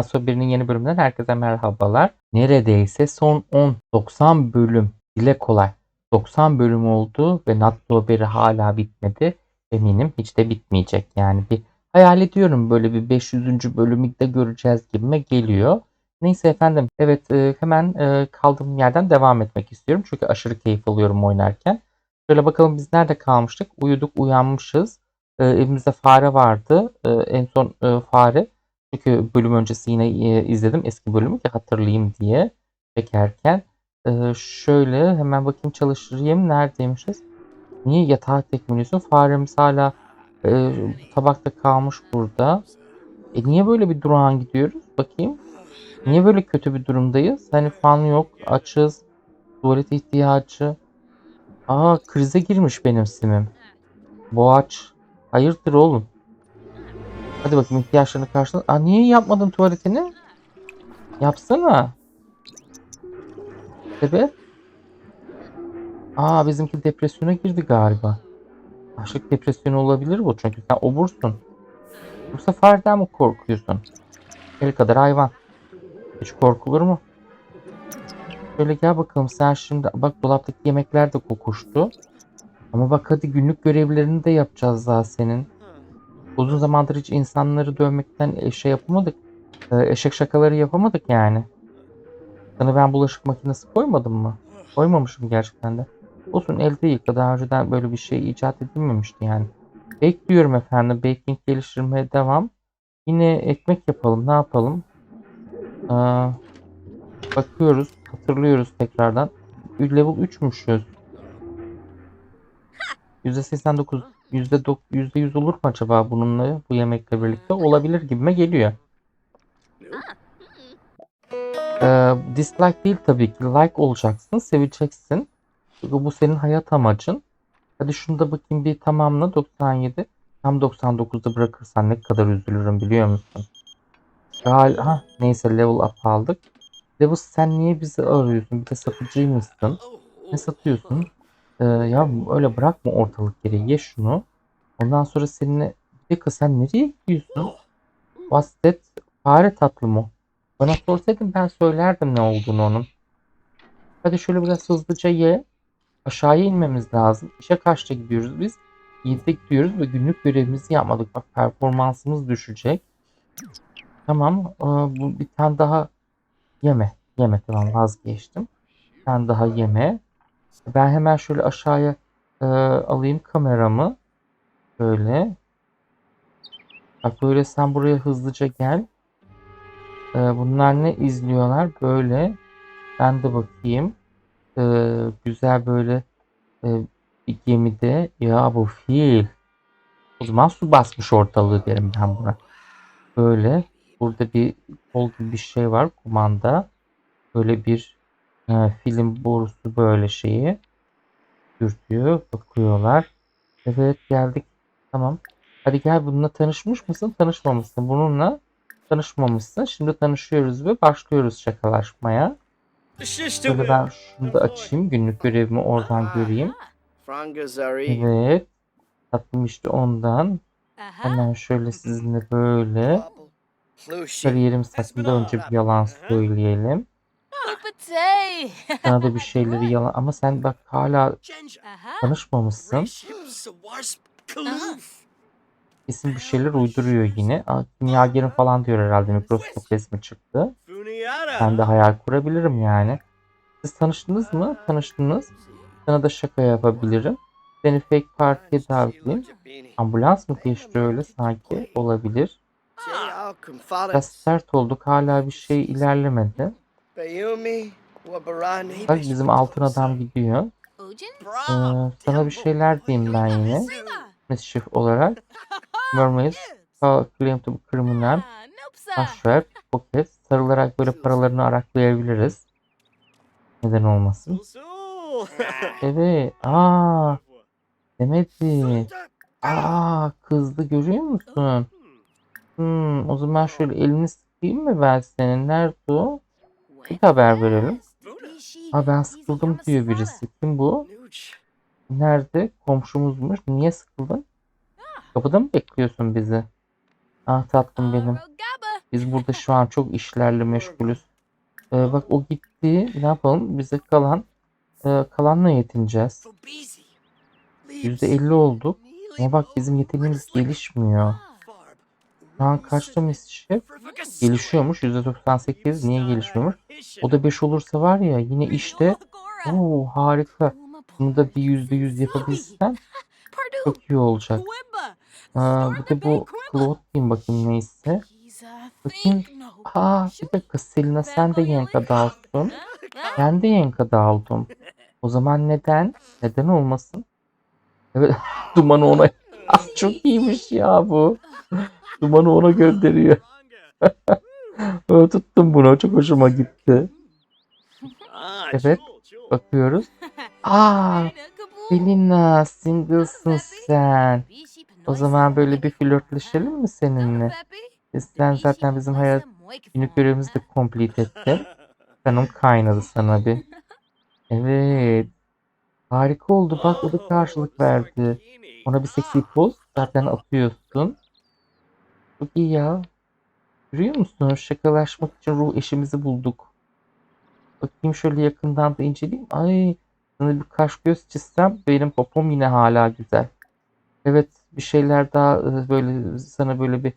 Nasıl birinin yeni bölümünden herkese merhabalar. Neredeyse son 10-90 bölüm dile kolay. 90 bölüm oldu ve Natso beri hala bitmedi. Eminim hiç de bitmeyecek. Yani bir hayal ediyorum böyle bir 500. bölümü de göreceğiz gibime geliyor. Neyse efendim. Evet e, hemen e, kaldığım yerden devam etmek istiyorum. Çünkü aşırı keyif alıyorum oynarken. Şöyle bakalım biz nerede kalmıştık? Uyuduk uyanmışız. E, evimizde fare vardı. En son fare. Çünkü bölüm öncesi yine e, izledim eski bölümü ki hatırlayayım diye çekerken. E, şöyle hemen bakayım çalıştırayım. Neredeymişiz? Niye yatağa tekmeliyorsun? Faremiz hala e, tabakta kalmış burada. E niye böyle bir durağan gidiyoruz? Bakayım. Niye böyle kötü bir durumdayız? Hani fan yok, açız, tuvalet ihtiyacı. Aa krize girmiş benim simim. Boğaç. Hayırdır oğlum? Hadi bakayım ihtiyaçlarını karşıla. Aa niye yapmadın tuvaletini? Yapsana. Sebep? Aa bizimki depresyona girdi galiba. Aşık depresyonu olabilir bu çünkü sen obursun. Bu seferden mi korkuyorsun? El kadar hayvan. Hiç korkulur mu? Şöyle gel bakalım sen şimdi bak dolaptaki yemekler de kokuştu. Ama bak hadi günlük görevlerini de yapacağız daha senin. Uzun zamandır hiç insanları dövmekten e, şey yapamadık. E, Eşek şakaları yapamadık yani. Sana ben bulaşık makinesi koymadım mı? Koymamışım gerçekten de. Olsun elde yıka. Daha önceden böyle bir şey icat edilmemişti yani. Bekliyorum efendim. Baking geliştirmeye devam. Yine ekmek yapalım. Ne yapalım? Aa, bakıyoruz. Hatırlıyoruz tekrardan. Level 3'müşüz. %89 %9 %100 olur mu acaba bununla bu yemekle birlikte? Olabilir gibime geliyor. Ee, dislike değil tabii ki. Like olacaksın, seveceksin. Çünkü bu senin hayat amacın. Hadi şunu da bakayım bir tamamla 97. Tam 99'da bırakırsan ne kadar üzülürüm biliyor musun? Gal ha neyse level up aldık. Level sen niye bizi arıyorsun? Bir de satıcı mısın? Ne satıyorsun? Ee, ya öyle bırakma ortalık yeri. Ye şunu. Ondan sonra seninle... Dakika sen nereye gidiyorsun? That? Fare tatlı mı? Bana sorsaydın ben söylerdim ne olduğunu onun. Hadi şöyle biraz hızlıca ye. Aşağıya inmemiz lazım. İşe kaçta gidiyoruz biz? 7'de gidiyoruz ve günlük görevimizi yapmadık. Bak performansımız düşecek. Tamam. ee, bu bir tane daha yeme. Yeme tamam vazgeçtim. Bir tane daha yeme. Ben hemen şöyle aşağıya e, alayım kameramı. Böyle. Bak böyle sen buraya hızlıca gel. E, bunlar ne izliyorlar? Böyle. Ben de bakayım. E, güzel böyle e, bir gemide. Ya bu fil. O zaman su basmış ortalığı derim ben buna. Böyle. Burada bir kol gibi bir şey var. Kumanda. Böyle bir e, film borusu böyle şeyi dürtüyor. Bakıyorlar. Evet geldik. Tamam. Hadi gel bununla tanışmış mısın? Tanışmamışsın. Bununla tanışmamışsın. Şimdi tanışıyoruz ve başlıyoruz şakalaşmaya. Şöyle ben şunu da açayım. Günlük görevimi oradan göreyim. Evet. Tatlım işte ondan. Hemen şöyle sizinle böyle. Kariyerimiz hakkında önce bir yalan söyleyelim. Sana da bir şeyleri yalan ama sen bak hala tanışmamışsın. Kesin bir şeyler uyduruyor yine. Aa, kimyagerin falan diyor herhalde mikroskop resmi çıktı. Ben de hayal kurabilirim yani. Siz tanıştınız mı? Tanıştınız. Sana da şaka yapabilirim. Seni fake partiye davet edeyim. Ambulans mı geçti öyle sanki? Olabilir. Biraz sert olduk. Hala bir şey ilerlemedi. Bak bizim altın adam gidiyor. Ee, sana bir şeyler diyeyim ben yine. Mischief olarak. Mermaids, Claim to Criminal, Ashraf, Pocket. Sarılarak böyle paralarını araklayabiliriz. Neden olmasın? Evet. Aa, demedi. Aa, kızdı görüyor musun? Hmm, o zaman şöyle elini sıkayım mı ben senin? Nerede o? Bir haber verelim. Ha ben sıkıldım diyor birisi. Kim bu? Nerede? Komşumuzmuş. Niye sıkıldın? Kapıda mı bekliyorsun bizi? Ah tatlım benim. Biz burada şu an çok işlerle meşgulüz. Ee, bak o gitti. Ne yapalım? Bize kalan e, kalanla yetineceğiz. %50 olduk. Ama bak bizim yeteneğimiz gelişmiyor. Şu an kaçta mischief? Gelişiyormuş. %98. Niye gelişmiyormuş? O da 5 olursa var ya yine işte. Oo harika. Bunu da bir %100 yapabilsen çok iyi olacak. Aa, bir de bu Claude diyeyim bakayım neyse. Bakayım. Aa bir dakika Selina sen de Yenka'da aldın. Ben de Yenka'da aldım. O zaman neden? Neden olmasın? Evet dumanı ona. Çok iyiymiş ya bu. Dumanı ona gönderiyor. Tuttum bunu. Çok hoşuma gitti. Evet. Bakıyoruz. Aa Selina single'sın sen. O zaman böyle bir flörtleşelim mi seninle? Sen zaten bizim hayat günlük görevimizi de complete ettin. Canım kaynadı sana bir. Evet. Harika oldu. Bak o da karşılık verdi. Ona bir seksi poz zaten atıyorsun. Çok iyi ya. Görüyor musun? Şakalaşmak için ruh eşimizi bulduk. Bakayım şöyle yakından da inceleyeyim. Ay sana bir kaş göz çizsem benim popom yine hala güzel. Evet bir şeyler daha e, böyle sana böyle bir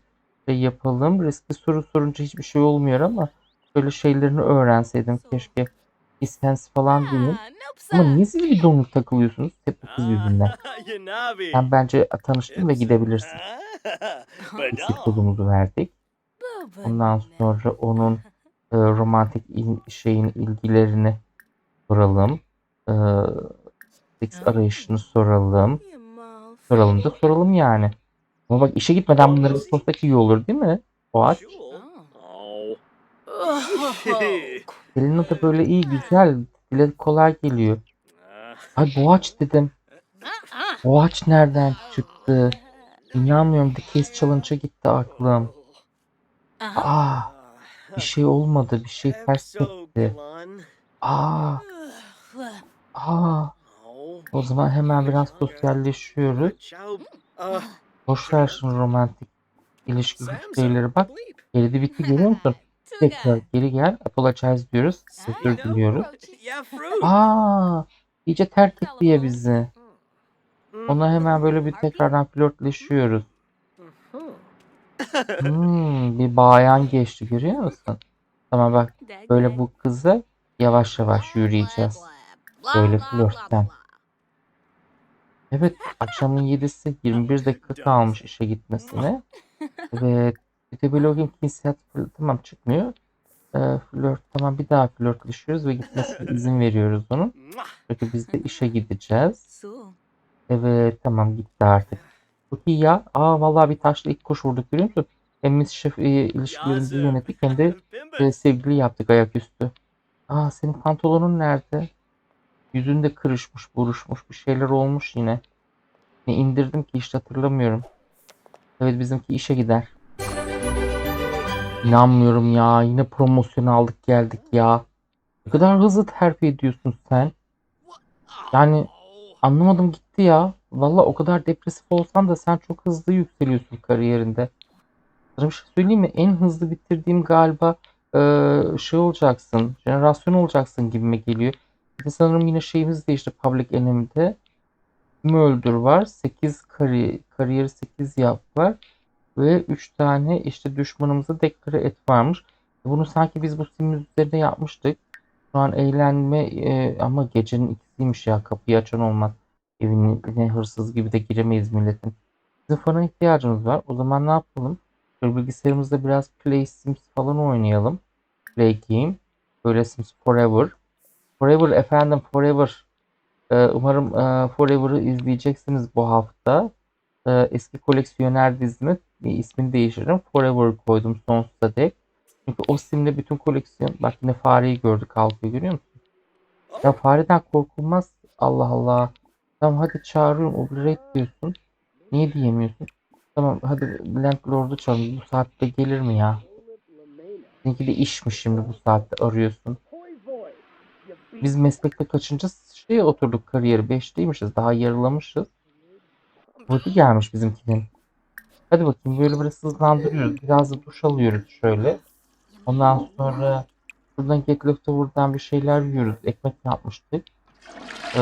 şey yapalım. Riskli soru sorunca hiçbir şey olmuyor ama böyle şeylerini öğrenseydim keşke. İstens falan değil. Ama niye siz bir donuk takılıyorsunuz? Hep bu kız yüzünden. Sen bence tanıştın ve gidebilirsin. Kodumuzu verdik. Ondan sonra onun e, romantik il- şeyin ilgilerini soralım. E, seks arayışını soralım. Soralım da soralım yani. Ama bak işe gitmeden bunları sorsak iyi olur değil mi? Boğaç. Selena da böyle iyi güzel. Dile kolay geliyor. Ay Boğaç dedim. Boğaç nereden çıktı? İnanmıyorum. The Case Challenge'a gitti aklım. Aa bir şey olmadı. Bir şey ters gitti. Aa aa. O zaman hemen biraz sosyalleşiyoruz. Boş ver şimdi romantik ilişki şeyleri bak. Geride bitti görüyor musun? Tekrar geri gel. Apologize diyoruz. Özür diliyoruz. Aa, iyice terk etti ya bizi. Ona hemen böyle bir tekrardan flörtleşiyoruz. Hmm, bir bayan geçti görüyor musun? Tamam bak böyle bu kızı yavaş yavaş yürüyeceğiz. Böyle flörtten. Evet akşamın 7'si 21 dakika kalmış işe gitmesine. Evet bir de gün cinsiyet tamam çıkmıyor. Ee, flört tamam bir daha flörtleşiyoruz ve gitmesine izin veriyoruz onun. Çünkü biz de işe gideceğiz. Evet tamam gitti artık. Çok iyi ya. Aa vallahi bir taşla ilk koş vurduk görüyor musun? Hem biz şef e, ilişkilerimizi yönettik hem de e, sevgili yaptık ayaküstü. Aa senin pantolonun nerede? Yüzünde kırışmış, buruşmuş bir şeyler olmuş yine. Ne indirdim ki işte hatırlamıyorum. Evet bizimki işe gider. İnanmıyorum ya. Yine promosyon aldık geldik ya. Ne kadar hızlı terfi ediyorsun sen. Yani anlamadım gitti ya. Valla o kadar depresif olsan da sen çok hızlı yükseliyorsun kariyerinde. Sana bir şey söyleyeyim mi? En hızlı bitirdiğim galiba eee, şey olacaksın. Jenerasyon olacaksın gibime geliyor. Bir sanırım yine şeyimiz değişti Public Enemy'de. Kimi var. 8 kari, kariyeri 8 yap var. Ve 3 tane işte düşmanımıza deklare et varmış. Bunu sanki biz bu simin üzerinde yapmıştık. Şu an eğlenme e, ama gecenin ikisiymiş ya. Kapıyı açan olmaz. Evine hırsız gibi de giremeyiz milletin. Bizim fana ihtiyacımız var. O zaman ne yapalım? Şöyle bilgisayarımızda biraz Play Sims falan oynayalım. Play Game. Böyle Sims Forever. Forever efendim Forever. Ee, umarım e, Forever'ı izleyeceksiniz bu hafta. Ee, eski koleksiyoner dizimi e, ismini değiştiririm. Forever koydum sonsuza dek. Çünkü o simle bütün koleksiyon bak yine fareyi gördük kalkıyor görüyor musun? Ya fareden korkulmaz. Allah Allah. Tamam hadi çağırıyorum. Obliterate diyorsun. Niye diyemiyorsun? Tamam hadi Landlord'u çağırın. Bu saatte gelir mi ya? Seninki de işmiş şimdi bu saatte arıyorsun. Biz meslekte kaçıncı şeye oturduk kariyeri? 5'teymişiz. Daha yarılamışız. Vakti gelmiş bizimkinin. Hadi bakayım böyle biraz hızlandırıyoruz. Biraz da duş alıyoruz şöyle. Ondan sonra buradan Get Leftover'dan bir şeyler yiyoruz. Ekmek yapmıştık. Ee,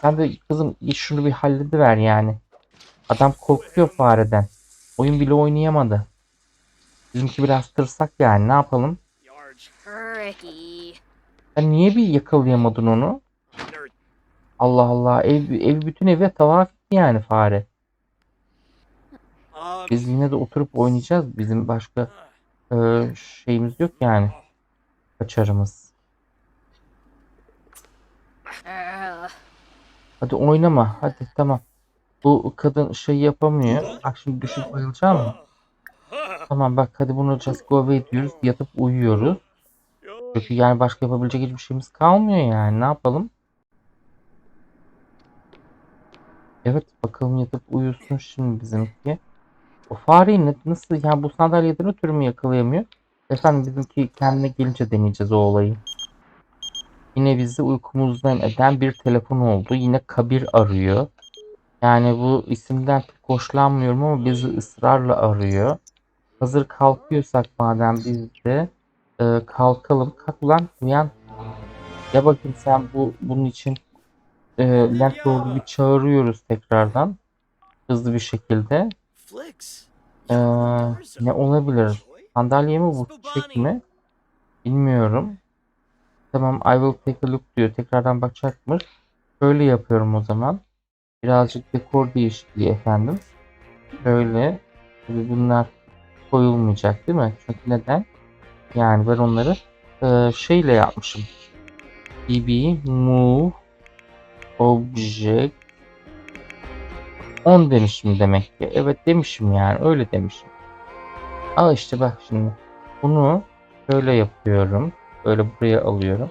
sen de kızım şunu bir hallediver yani. Adam korkuyor fareden. Oyun bile oynayamadı. Bizimki biraz tırsak yani. Ne yapalım? Sen niye bir yakalayamadın onu? Allah Allah. Ev, ev bütün eve tavaf yani fare. Biz yine de oturup oynayacağız. Bizim başka e, şeyimiz yok yani. Kaçarımız. Uh, Hadi oynama. Hadi tamam. Bu kadın şey yapamıyor. Bak şimdi düşüp bayılacağım mı? Tamam bak hadi bunu just go away diyoruz. Yatıp uyuyoruz. Çünkü yani başka yapabilecek hiçbir şeyimiz kalmıyor yani. Ne yapalım? Evet bakalım yatıp uyusun şimdi bizimki. O fareyi nasıl yani bu sandalyeden ötürü mü yakalayamıyor? Efendim bizimki kendine gelince deneyeceğiz o olayı. Yine bizi uykumuzdan eden bir telefon oldu. Yine Kabir arıyor. Yani bu isimden pek hoşlanmıyorum ama bizi ısrarla arıyor. Hazır kalkıyorsak madem biz de e, kalkalım. Kalk ulan uyan. Ya bakayım sen bu bunun için e, Landlord'u bir çağırıyoruz tekrardan. Hızlı bir şekilde. Ee, ne olabilir? Sandalye mi bu çiçek mi? Bilmiyorum. Tamam I will take a look diyor. Tekrardan bakacakmış. Şöyle yapıyorum o zaman. Birazcık dekor değişikliği efendim. Şöyle. Bunlar koyulmayacak değil mi? Çünkü neden? Yani ben onları e, şeyle yapmışım. bb move object on demişim demek ki. Evet demişim yani öyle demişim. Aa işte bak şimdi. Bunu böyle yapıyorum. Böyle buraya alıyorum.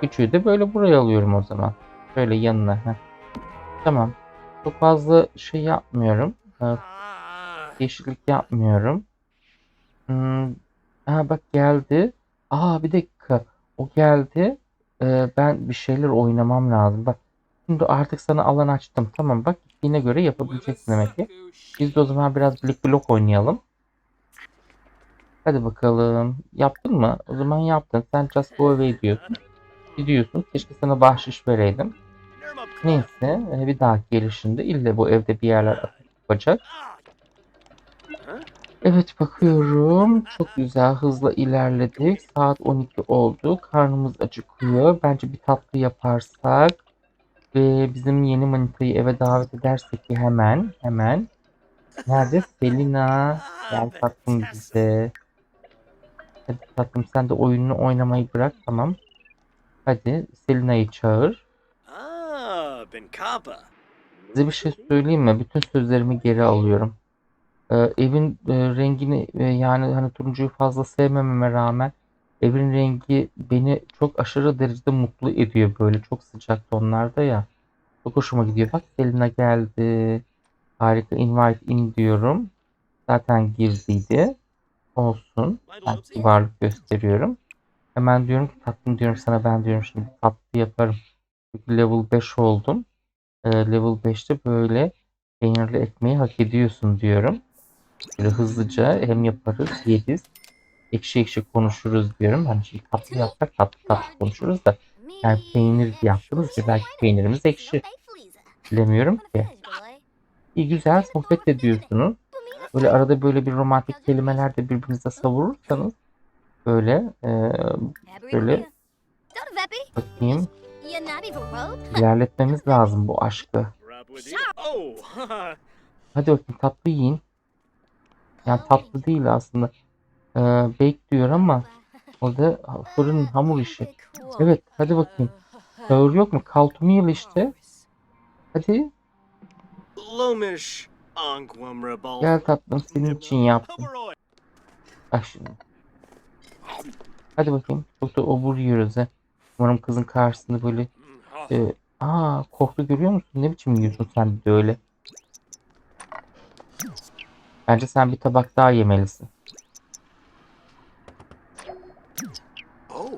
Küçüğü de böyle buraya alıyorum o zaman. Şöyle yanına. heh. Tamam. Çok fazla şey yapmıyorum. Ee, Değişiklik yapmıyorum. Hmm. Aa bak geldi. Aa bir dakika. O geldi. Ee, ben bir şeyler oynamam lazım. Bak. Şimdi artık sana alan açtım. Tamam bak. Yine göre yapabileceksin demek ki. Biz de o zaman biraz Blick Block oynayalım. Hadi bakalım. Yaptın mı? O zaman yaptın. Sen Just Go Away diyorsun. Gidiyorsun. Keşke sana bahşiş vereydim. Neyse. e, Bir dahaki gelişinde ille bu evde bir yerler yapacak. Evet bakıyorum. Çok güzel hızla ilerledik. Saat 12 oldu. Karnımız acıkıyor. Bence bir tatlı yaparsak ve bizim yeni manitayı eve davet edersek ki hemen hemen. Nerede? Selina. Gel tatlım bize. Hadi tatlım sen de oyununu oynamayı bırak tamam. Hadi Selina'yı çağır. Ah, Ben Kappa. Size bir şey söyleyeyim mi? Bütün sözlerimi geri alıyorum. Ee, evin e, rengini e, yani hani turuncuyu fazla sevmememe rağmen evin rengi beni çok aşırı derecede mutlu ediyor böyle çok sıcak tonlarda ya. Çok hoşuma gidiyor. Bak Selina geldi. Harika invite in diyorum. Zaten girdiydi. Olsun. Ben varlık gösteriyorum. Hemen diyorum ki tatlım diyorum sana ben diyorum şimdi tatlı yaparım. Çünkü level 5 oldum. Ee, level 5'te böyle peynirli ekmeği hak ediyorsun diyorum. Böyle hızlıca hem yaparız yeriz. Ekşi ekşi konuşuruz diyorum. Hani şimdi tatlı yapsak tatlı tatlı konuşuruz da yani peynir yaptığımız için belki peynirimiz ekşi. Bilemiyorum ki. İyi güzel sohbet ediyorsunuz. Böyle arada böyle bir romantik kelimeler de birbirinize savurursanız böyle e, Şöyle bakayım ilerletmemiz lazım bu aşkı. Hadi bakayım tatlı yiyin. Yani tatlı değil aslında. Ee, bake diyor ama o da fırın hamur işi. Evet hadi bakayım. Sağır yok mu? Kaltumiyel işte. Hadi Lomish. Gel tatlım senin için yaptım. Bak şimdi. Hadi bakayım. Çok da obur yiyoruz. Umarım kızın karşısında böyle e, aa korktu görüyor musun? Ne biçim yiyorsun sen de öyle? Bence sen bir tabak daha yemelisin. Oh.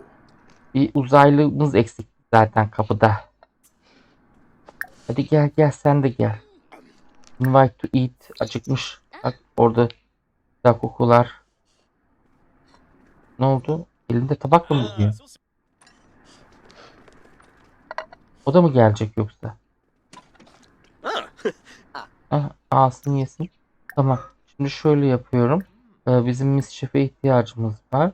Bir uzaylımız eksik zaten kapıda. Hadi gel gel sen de gel. Invite to eat. Acıkmış. Bak orada güzel kokular. Ne oldu? Elinde tabakla mı gidiyor? O da mı gelecek yoksa? Ah, alsın yesin. Tamam. Şimdi şöyle yapıyorum. Ee, bizim mischief'e ihtiyacımız var.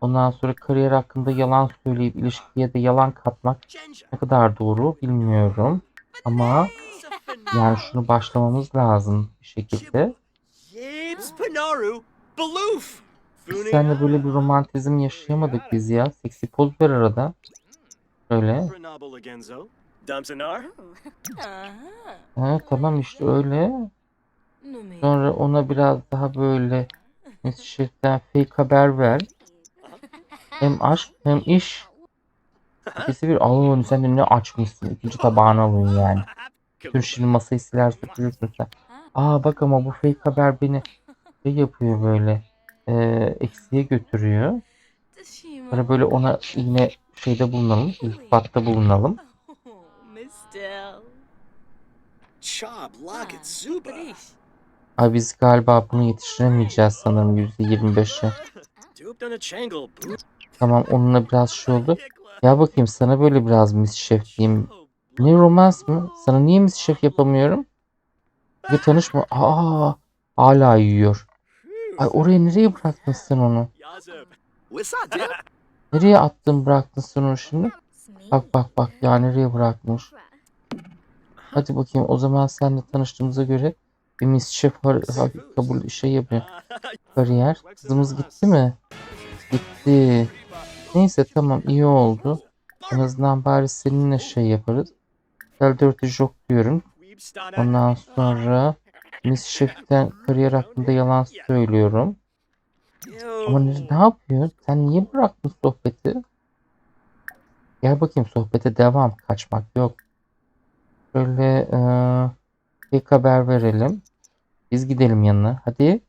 Ondan sonra kariyer hakkında yalan söyleyip ilişkiye de yalan katmak ne kadar doğru bilmiyorum. Ama yani şunu başlamamız lazım bir şekilde. Biz seninle böyle bir romantizm yaşayamadık biz ya. Seksi poz ver arada. Dumpsonar. Ha, tamam işte öyle. Sonra ona biraz daha böyle mischief'ten fake haber ver. Hem aşk hem iş. İkisi bir alın sen de ne açmışsın. İkinci tabağını alın yani. Bütün şimdi masayı siler süpürürsün sen. Aa bak ama bu fake haber beni şey yapıyor böyle. E, eksiye götürüyor. Sonra böyle ona yine şeyde bulunalım. iltifatta bulunalım. Ay biz galiba bunu yetiştiremeyeceğiz sanırım %25'e. Duped on a Changle. Tamam onunla biraz şey oldu. Ya bakayım sana böyle biraz mischief diyeyim. Ne romans mı? Sana niye mischief yapamıyorum? Bir tanışma. Aa, hala yiyor. Ay oraya nereye bıraktın sen onu? Nereye attın bıraktın sen onu şimdi? Bak bak bak ya nereye bırakmış. Hadi bakayım o zaman seninle tanıştığımıza göre bir mischief kabul şey yapıyor. Kariyer. Kızımız gitti mi? Gitti. Neyse tamam iyi oldu. En azından bari seninle şey yaparız. Dirty joke diyorum. Ondan sonra Mischief'ten kariyer hakkında yalan söylüyorum. Ama ne, ne yapıyor? Sen niye bıraktın sohbeti? Gel bakayım sohbete devam. Kaçmak yok. Şöyle eee bir haber verelim. Biz gidelim yanına. Hadi.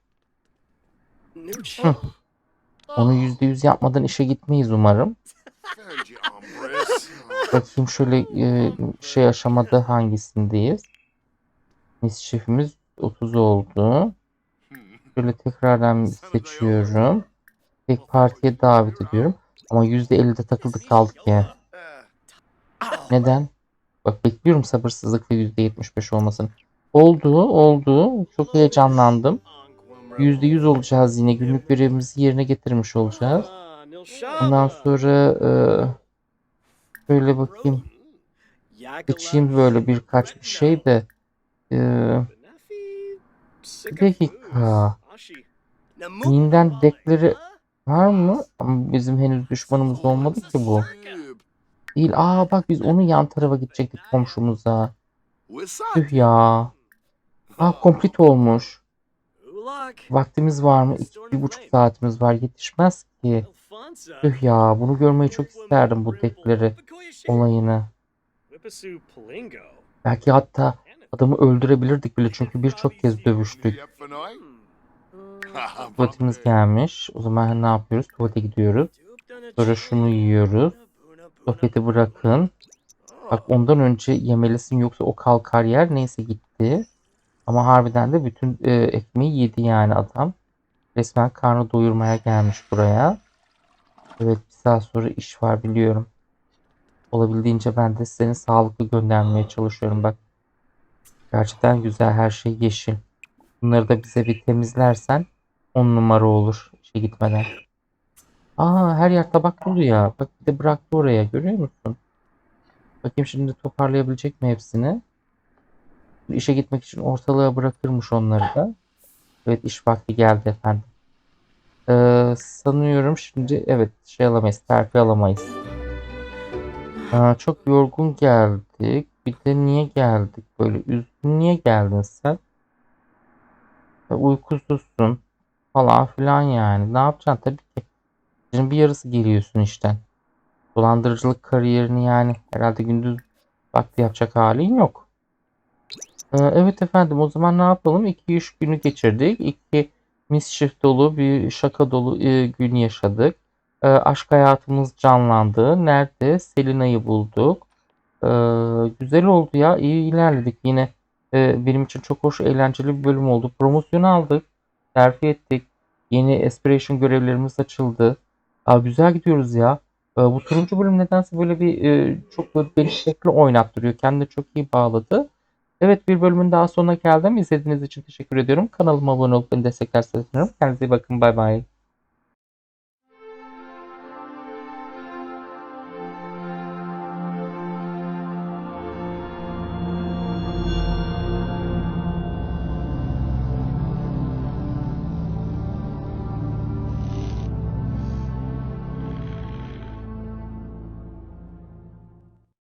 Hı. Onu yüzde yüz yapmadan işe gitmeyiz umarım. Bakayım şöyle e, şey aşamada hangisindeyiz? Mischief'imiz 30 oldu. Şöyle tekrardan seçiyorum. Tek partiye davet ediyorum. Ama %50'de takıldık kaldık ya. Neden? Bak bekliyorum sabırsızlıkla %75 olmasını. Oldu, oldu. Çok heyecanlandım. %100 olacağız yine. Günlük görevimizi yerine getirmiş olacağız. Ondan sonra e, şöyle bakayım. Seçeyim böyle birkaç bir şey de. E, bir dakika. Minden dekleri var mı? Ama bizim henüz düşmanımız olmadı ki bu. Değil. Aa bak biz onun yan tarafa gidecektik komşumuza. Tüh ya. Aa komplit olmuş. Vaktimiz var mı? İki, bir buçuk saatimiz var. Yetişmez ki. Tüh ya. Bunu görmeyi çok isterdim bu dekleri olayını. Belki hatta adamı öldürebilirdik bile çünkü birçok kez dövüştük. Tuvaletimiz gelmiş. O zaman ne yapıyoruz? Tuvalete gidiyoruz. Sonra şunu yiyoruz. Sohbeti bırakın. Bak ondan önce yemelisin yoksa o kalkar yer. Neyse gitti. Ama harbiden de bütün e, ekmeği yedi yani adam. Resmen karnı doyurmaya gelmiş buraya. Evet bir saat sonra iş var biliyorum. Olabildiğince ben de seni sağlıklı göndermeye çalışıyorum bak. Gerçekten güzel her şey yeşil. Bunları da bize bir temizlersen 10 numara olur işe gitmeden. Aa her yer tabak dolu ya. Bak bir de bıraktı oraya görüyor musun? Bakayım şimdi toparlayabilecek mi hepsini? İşe gitmek için ortalığa bırakırmış onları da. Evet iş vakti geldi efendim. Ee, sanıyorum şimdi evet şey alamayız. Terfi alamayız. Aa, çok yorgun geldik. Bir de niye geldik böyle? Üzgün niye geldin sen? E, uykusuzsun falan filan yani. Ne yapacaksın tabii ki. Şimdi bir yarısı geliyorsun işten. Dolandırıcılık kariyerini yani herhalde gündüz vakti yapacak halin yok. Ee, evet efendim o zaman ne yapalım? 2 iş günü geçirdik. 2 mischief dolu bir şaka dolu e, gün yaşadık. E, aşk hayatımız canlandı. Nerede? Selina'yı bulduk. E, güzel oldu ya. İyi ilerledik yine. Benim için çok hoş, eğlenceli bir bölüm oldu. Promosyon aldık. terfi ettik. Yeni aspiration görevlerimiz açıldı. Aa, güzel gidiyoruz ya. Bu turuncu bölüm nedense böyle bir çok böyle beni şekli oynattırıyor. Kendine çok iyi bağladı. Evet bir bölümün daha sonuna geldim. İzlediğiniz için teşekkür ediyorum. Kanalıma abone olup beni desteklerseniz sevinirim. Kendinize iyi bakın. Bay bay.